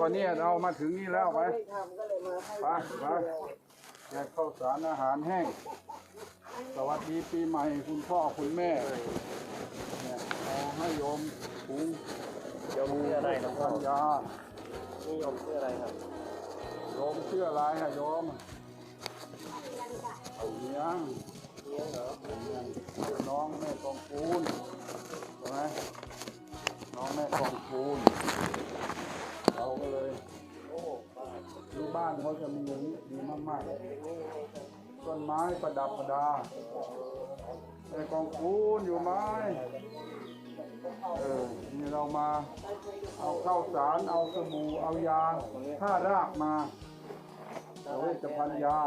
ว่านี้เรามาถึงนี่แล้วไปไม่ทำก็เลยมาให้ไปไปแจกข้าวสารอาหารแห้ง สวัสดีปีใหม่คุณพ่อคุณแม่ เนี่ยเอาให้โยมถุงโยมชื่ออะไรหลวงพ่อปัญญานี่โยมชื่ออะไรครับโยมชื่ออะไรฮะโยมเลี้ยงเลี้ยงเหรอน้องแม่กองปูนใช่ไหมน้องแม่กองปูน เราก็เลยโอ้บ้านที่บ้านเขาจะมีอย่างนี้ดีมากๆ ต้นไม้ประดับประดาแม่กองปูนอยู่ไหมเออนี่เรามาเอาข้าวสาร เอาสบู่เอายาผ้ารากมาเอาเวชภัณฑ์ยา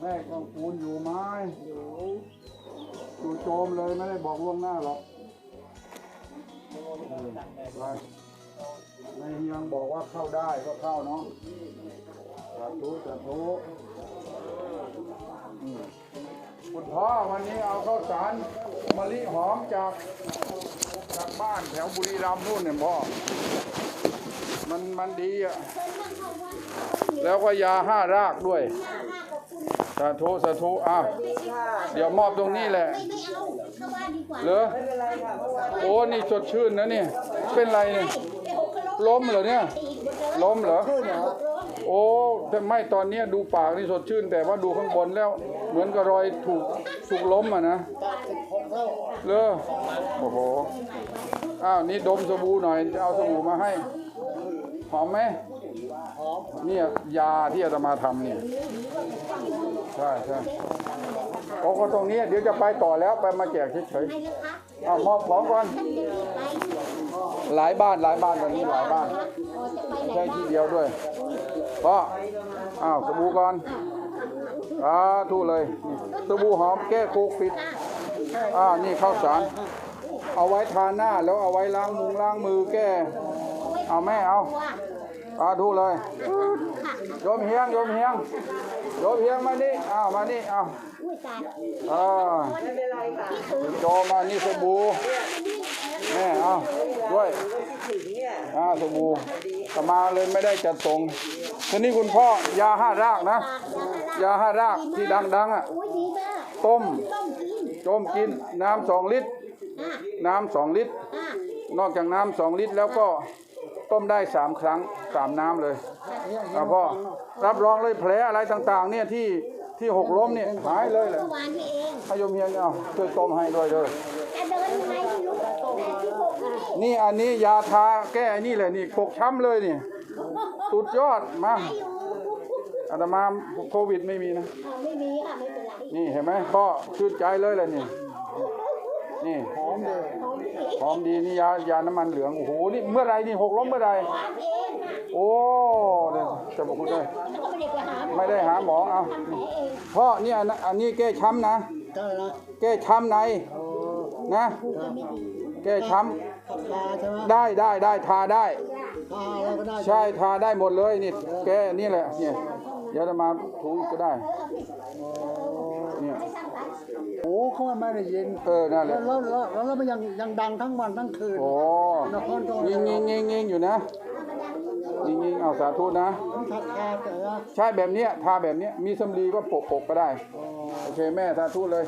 แม่กองปูนอยู่ไหมอยู่อยู่โจมเลยไม่ได้บอกล่วงหน้าหรอกเออไป ในเฮียงบอกว่าเข้าได้ก็เข้าเนาะสาธุสาธุอืมคุณพ่อวันนี้เอาข้าวสารมะลิหอมจากจากบ้านแถวบุรีรัมย์นู่นเนี่ยพ่อ มันมันดีอะ แล้วก็ยาห้ารากด้วย สาธุสาธุอ้าวดีค่ะเดี๋ยวมอบตรงนี้แหละไม่ไม่เอาเข้าบ้านดีกว่าเหรอไม่เป็นไรค่ะเพราะว่าโอ้ นี่สดชื่นนะนี่ เป็นไรเนี่ยเดี๋ยวก็ ล้มเหรอเนี่ย ล้มเหรอ ชื่อเหรอโอ้แต่ไม่ตอนเนี้ยดูปากนี่สดชื่น แต่ว่าดูข้างบนแล้วเหมือนกับรอยถูกถูกล้มอะนะเลอโอ้โห อ้าวนี่ดมสบู่หน่อยจะเอาสบู่มาให้ หอมไหมหอมเนี่ยยาที่อาตมาทำเนี่ย ใช่ใช่โอ้ก็ตรงนี้เดี๋ยวจะไปต่อแล้วไปมาแจกเฉยไม่ะคะๆเอามอบของก่อน ท่านจะไป หลายบ้านหลายบ้านวันนี้หลายบ้านอ๋อจะไปไหนใช่บ้าที่งเดียวด้วยก็อ้าวสบู่ก่อนอ่าทูเลยนี่สบู่หอมแก้โควิดอ่านี่ข้าวสาร เอาไว้ทาหน้าแล้วเอาไว้ล้างมุงล้างมือแก้เอาแม่เอาว่าอ่าทูเลยค่ะโยมเฮียงโยมเฮียงโยมเฮียงมานี่อ้าวมานี่อ้าวอุ้ยตายอ่าไม่เป็นไรค่ะโยมมานี่สบู่ แม่เอาด้วยที่ถึงเนี่ยอ่าสบู่แต่มาเลยไม่ได้จัดส่งทีนี้คุณพ่อยาห้ารากนะ ยาห้ารากที่ดังๆอะอุ้ยดีมากต้มต้มกินโจมกินน้ำสองลิตรอะน้ำสองลิตรอะนอกจากน้ำสองลิตรแล้วก็ต้มได้สามครั้งสามน้ำเลยอะพ่อรับรองเลยแผลอะไรต่างๆ เนี่ยที่ที่หกล้มเนี่ยหายเลยแหละเมื่อวานนี้เองให้โยมเฮียนเอาช่วยต้มให้ด้วยเลย จะเดินยังไงไม่รู้แต่ที่หก นี่นี่อันนี้ยาทาแก้ไอ้นี่เลยนี่ฟกช้ำเลยนี่สุดยอดมาไปอยู่อาตมาโควิดไม่มีนะอ่าไม่มีค่ะไม่เป็นไรนี่เห็นไหมพ่อชื่นใจเลยเลยนี่นี่หอมเลยหอมดีนี่ยายาน้ำมันเหลืองโอ้โหนี่เมื่อไรนี่หกล้มเมื่อไรทำเองค่ะโอ้เดี๋ยวจะบอกคุณเลยแล้วก็ไม่ได้ไปหาหมอไม่ได้หาหมอเอาทำแผลเองพ่อนี่อันอันนี้แก้ช้ำนะก็นะแก้ช้ำในนะแก้ช้ ทาใช่ไหมำได้ได้ได้ทาได้ ทาอะไรก็ได้ใช่ทาได้หมดเลยนี่แกนี่แหละเนี่ยเดี๋ยวจะมาถูอีกก็ได้เนี่ยโอ้เขาไม่ได้ยินเออนั่นแหแล้ละวแล้วแล้วแล้วมันยังยังดังทั้งวันทั้งคืนโอ้นครตัวยิงยิงยิงยิงอยู่นะยิงยิงเอาสาธุนะมันทัดทาแต่ว่าใช่แบบเนี้ยทาแบบเนี้ยมีสำลีก็ปกปกก็ได้ โอเคแม่สาธุเลย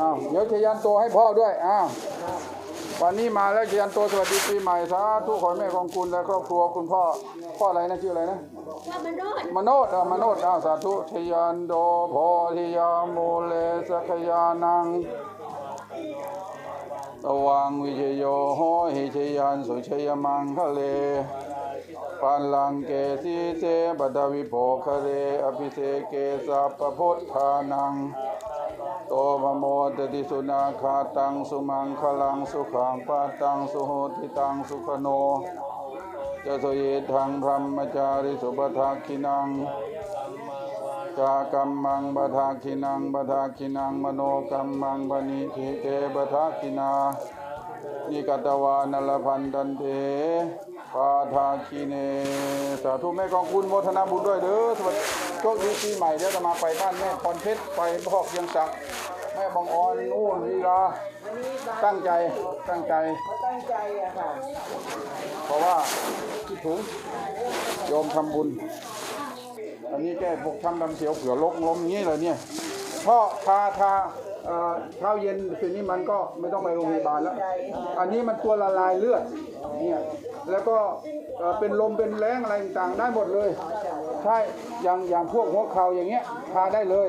อ้าวเดี๋ยวชยันโตให้พ่อด้วยอ้าว วันนี้มาแล้วชยันโตสวัสดีปีใหม่สาธุขอให้แม่ของคุณและครอบครัวคุณพ่อพ่ออะไรนะชื่ออะไรนะว่ามันรอดมโนดอะมโนดอะสาธุชยันโดโพธิยามูเลสกยานังตวังวิเชโยโหหิชยันสุชยมังคะเลปันลังเกสีเสปดวิโภคะเรอภิเสเกสัพพพุทธานัง โตพโมตติสุนาคาตังสุมังคลังสุขังปาตังสุโหติตังสุขโนจะสเยทังพรหมจาริสุปทาคินังจากัมมังบทาคินังบทาคินังมโนกัมมังปณิทิเตบทาคินา นิกตวานลพันตันเตปาทาคิเน สาธุแม่กองคุณโมทนาบุญด้วยเด้อสวัสดีโชคดีปีใหม่เดี๋ยวจะมาไปบ้านแม่พรเพชรไปพอกยังศักดิ์แม่บางออนโอ้ลีลาตั้งใจตั้งใจ ตั้งใจอะค่ะ เพราะว่าคิดถึงโยมทำบุญ อันนี้แก้พวกช้ำดำเสียวเผื่อลกล้มอย่างนี้เลยเนี่ยพ่อทาทาเอ่อเช้าเย็นคืนนี้มันก็ไม่ต้องไปโรงพยาบาลแล้ว อันนี้มันตัวละลายเลือดเนี่ยแล้วก็เอ่อเป็นลมเป็นแรงอะไรต่างๆได้หมดเลย ใช่อย่างอย่างพวกหัวเข่าอย่างเงี้ยทาได้เลย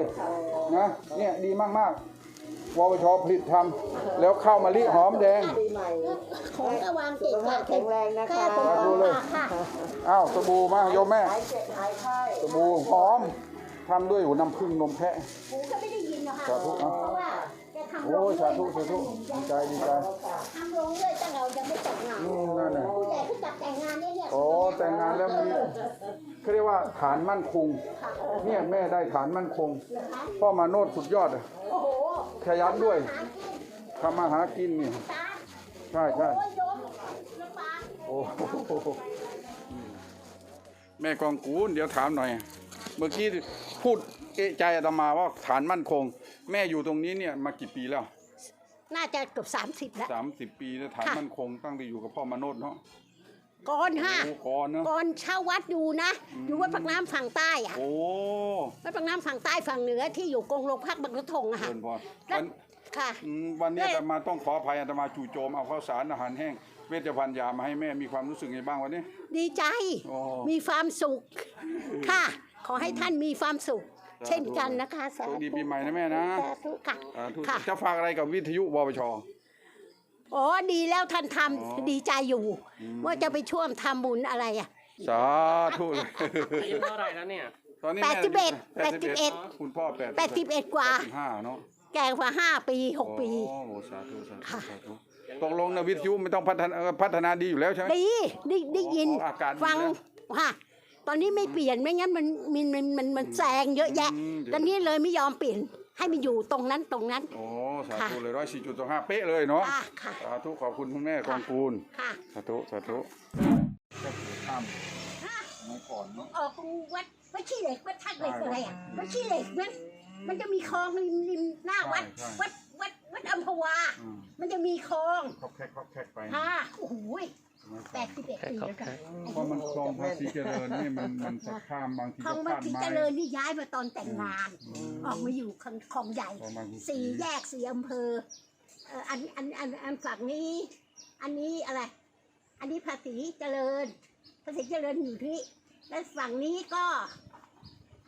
นะเนี่ยดีมากๆวปชผลิตทำแล้วข้าวมะลิหอมแดง ปีใหม่ ของระวังเกะกะแข็งแรงนะคะ แค่ตรงสาธุปเลยากค่ะ อ้าวสบู่มาโยมแม่หายเจ็บหายไข้สบู่หอมทำด้วยหัวน้ำผึ้งนมแพะ หูก็ไม่ได้ยินหร อกค่ะสาธุนะ เพราะว่าแกทำลโอ้งยสาธุสาธุดีใจดีใจทำลงด้วยตั้งเรายังไม่แต่งงานอืมนั่นน่ะผู้ใหญ่เขาจัดแต่งงานเนี่ยเนี่ยโอ้แต่งงานแล้วมีเขาเรียกว่าฐานมั่นคงเนี่ยแม่ได้ฐานมั่นคงพ่อมาโนดสุดยอดอะโอ้โหขยันด้วยหากินทำมาหากินนี่ตาใช่ใช่โอ้ยโยมลำบาก โอ้โหแม่กองกูลเดี๋ยวถามหน่อย เมื่อกี้พูดเอะใจอาตมาว่าฐานมั่นคง แม่อยู่ตรงนี้เนี่ยมากี่ปีแล้วน่าจะเกือบสามสิบแล้ว สามสิบปีแล้วฐานมั่นคงตั้งแต่อยู่กับพ่อมาโนดเนาะก่อนฮะโอ้ก่อนเนาะ ก่อนเช่าวัดอยู่นะอยู่วัดปากน้ำฝั่งใต้อะโอ้วัดปากน้ำฝั่งใต้ฝั่งเหนือที่อยู่กรงโรงพักบางกระทงอะค่ะเดินพอแล้ววันค่ะ อืมวันนี้ได้อาตมาต้องขออภัยอาตมาจู่โจมเอาข้าวสารอาหารแห้ง เวชภัณฑ์ยามาให้แม่มีความรู้สึกไงบ้างวันนี้ ดีใจ โอ้ มีความสุข ค่ะ ขอให้ท่านมีความสุข เช่นกันนะคะสาโชธุคดีปีใหม่นะแม่นะสาธุค่ะสาธุค่ะ จะฝากอะไรกับวิทยุวปช อ๋อดีแล้วท่านทอ๋อำดีใจอยู่ ว่าจะไปช่วมทำบุญอะไรอะ สาธุเลยอายุเท่าไหร่แล้วเนี่ย ตอนนี้แปดสิบเอ็ดแปดสิบเอ็ดคุณพ่อแปดแปดสิบเอ็ดกว่า ห้าเนาะแก่กว่าห้าปีหกปี โอ้โหสาธุสาธุค่ะ สาธุตกลงนะวิทยุไม่ต้องพัฒนาเอ่อพัฒนาดีอยู่แล้วใช่ไหม ดีได้ได้ยินอ๋ออากาศดีฟังนะค่ะ ตอนนี้ไม่เปลี่ยนไม่งั้นมันมันมันมันมันแซงเยอะแยะอืมเดี๋ยว ตอนนี้เลยไม่ยอมเปลี่ยนให้มันอยู่ตรงนั้นตรงนั้น โอ้สาค่ะธุเลยร้อยสี่จุดสองห้าเป๊ะเลยเนาะค่ะค่ะ สาธุขอบคุณคุณแม่กองกูลค่ะ สาธุสาธุข้ามไม่ก่อนเนาะ ออกวัดวัดขี้เหล็กวัดทักเหล็กอะไรอะวัดขี้เหล็กนั้นมันจะมีคลองริมริมหน้าวัด ใช่ใช่ วัดวัดวัดอัมพวา อืมมันจะมีคลอง ครอบแคกครอบแคกไป ค่ะโอ้โห แปดสิบเอ็ดปีแล้วค่ะเพราะมันคลองภาษีเจริญนี่มันมันสักข้ามบางทีคลก็องวัดข้ามศรีไม้เจริญนี่ย้ายมาตอนแต่งงาน ออกมาอยู่คลองคลองใหญ่คลองบางขุนศรี สี่แยกสี่อำเภอเอ่ออันอันอันอันฝั่งนี้ อันนี้อะไร อันนี้ภาษีเจริญ ภาษีเจริญอยู่ที่แล้วฝั่งนี้ก็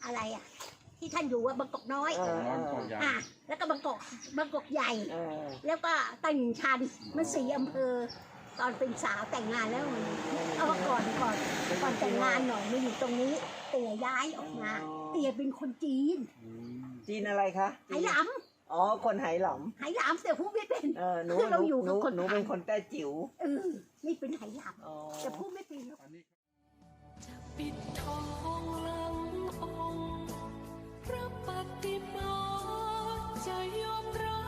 อะไรอะ ที่ท่านอยู่ว่าบางกอกน้อยเออน้อยกว่าใหญ่อะแล้วก็บางกอกบางกอกใหญ่ เออแล้วก็ตลิ่งชันมันสี่อำเภอ ตอนเป็นสาวแต่งงานแล้วเออก่อนก่อนก่อนแต่งงานหน่อยมาอยู่ตรงนี้ เตี่ยย้ายออกมา เตี่ยเป็นคนจีนจีนอะไรคะไหหลำอ๋อคนไหหลำไหหลำแต่พูดไม่เป็นเออหนูเราอยู่กับคนหนูเป็นคนแต่จิ๋วเออนี่เป็นไหหลำแต่พูดไม่เป็นจะปิดทองหลังองค์พระปฏิมาจะยอมรับ